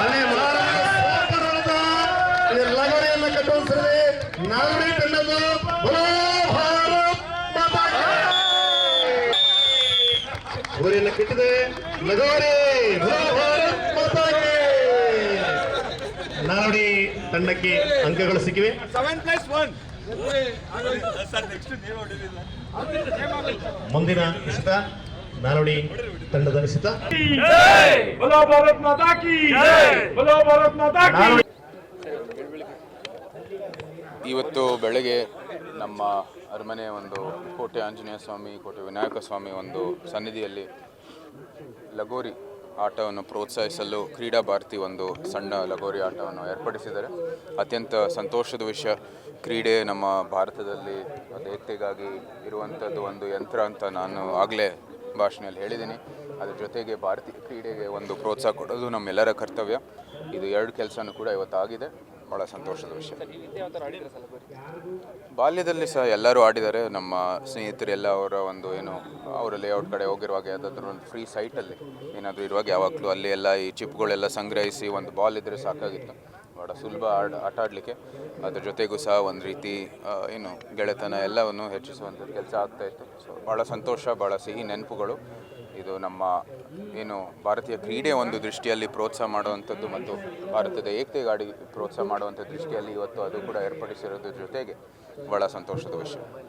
ಅಲ್ಲಿ ಮಹಾರಾಜ ಲಗಡೆಯನ್ನು ಕಟ್ಟೋದ್ಸರಿ ನಾವೇ ತಂಡದ ಊರಿನ ಕಟ್ಟಿದೆ ಲಗೋರಿ ನಾವಡಿ ತಂಡಕ್ಕೆ ಅಂಕಗಳು ಸಿಕ್ಕಿವೆ. ಮುಂದಿನ ಇಷ್ಟ ನಾಲ್ವಡಿ ತಂಡದ ಅನಿಸಿತ ಇವತ್ತು ಬೆಳಗ್ಗೆ ನಮ್ಮ ಅರಮನೆ ಒಂದು ಕೋಟೆ ಆಂಜನೇಯ ಸ್ವಾಮಿ, ಕೋಟೆ ವಿನಾಯಕ ಸ್ವಾಮಿ ಒಂದು ಸನ್ನಿಧಿಯಲ್ಲಿ ಲಗೋರಿ ಆಟವನ್ನು ಪ್ರೋತ್ಸಾಹಿಸಲು ಕ್ರೀಡಾ ಭಾರತಿ ಒಂದು ಸಣ್ಣ ಲಗೋರಿ ಆಟವನ್ನು ಏರ್ಪಡಿಸಿದ್ದಾರೆ. ಅತ್ಯಂತ ಸಂತೋಷದ ವಿಷಯ, ಕ್ರೀಡೆ ನಮ್ಮ ಭಾರತದಲ್ಲಿ ಅದು ಇರುವಂಥದ್ದು ಒಂದು ಯಂತ್ರ ಅಂತ ನಾನು ಆಗಲೇ ಭಾಷಣದಲ್ಲಿ ಹೇಳಿದ್ದೀನಿ. ಅದ್ರ ಜೊತೆಗೆ ಭಾರತೀಯ ಕ್ರೀಡೆಗೆ ಒಂದು ಪ್ರೋತ್ಸಾಹ ಕೊಡೋದು ನಮ್ಮೆಲ್ಲರ ಕರ್ತವ್ಯ. ಇದು ಎರಡು ಕೆಲಸನೂ ಕೂಡ ಇವತ್ತು ಆಗಿದೆ ಭಾಳ ಸಂತೋಷದ ವಿಷಯ. ಬಾಲ್ಯದಲ್ಲಿ ಸಹ ಎಲ್ಲರೂ ಆಡಿದ್ದಾರೆ. ನಮ್ಮ ಸ್ನೇಹಿತರೆಲ್ಲ ಅವರ ಒಂದು ಏನು, ಅವರ ಲೇಔಟ್ ಕಡೆ ಹೋಗಿರುವಾಗ ಯಾವುದಾದ್ರೂ ಒಂದು ಫ್ರೀ ಸೈಟಲ್ಲಿ ಏನಾದರೂ ಇರುವಾಗ ಯಾವಾಗಲೂ ಅಲ್ಲಿ ಎಲ್ಲ ಈ ಚಿಪ್ಗಳೆಲ್ಲ ಸಂಗ್ರಹಿಸಿ ಒಂದು ಬಾಲ್ ಇದ್ದರೆ ಸಾಕಾಗಿತ್ತು. ಭಾಳ ಸುಲಭ ಆಡ, ಆಟ ಆಡಲಿಕ್ಕೆ. ಅದ್ರ ಜೊತೆಗೂ ಸಹ ಒಂದು ರೀತಿ ಏನು ಗೆಳೆತನ ಎಲ್ಲವನ್ನು ಹೆಚ್ಚಿಸುವಂಥ ಕೆಲಸ ಆಗ್ತಾಯಿತ್ತು ಸೊ ಭಾಳ ಸಂತೋಷ ಭಾಳ ಸಿಹಿ ನೆನಪುಗಳು. ಇದು ನಮ್ಮ, ಏನು ಭಾರತೀಯ ಕ್ರೀಡೆ ಒಂದು ದೃಷ್ಟಿಯಲ್ಲಿ ಪ್ರೋತ್ಸಾಹ ಮಾಡುವಂಥದ್ದು ಮತ್ತು ಭಾರತದ ಏಕತೆಗಾಡಿ ಪ್ರೋತ್ಸಾಹ ಮಾಡುವಂಥ ದೃಷ್ಟಿಯಲ್ಲಿ ಇವತ್ತು ಅದು ಕೂಡ ಏರ್ಪಡಿಸಿರೋದ್ರ ಜೊತೆಗೆ ಭಾಳ ಸಂತೋಷದ ವಿಷಯ.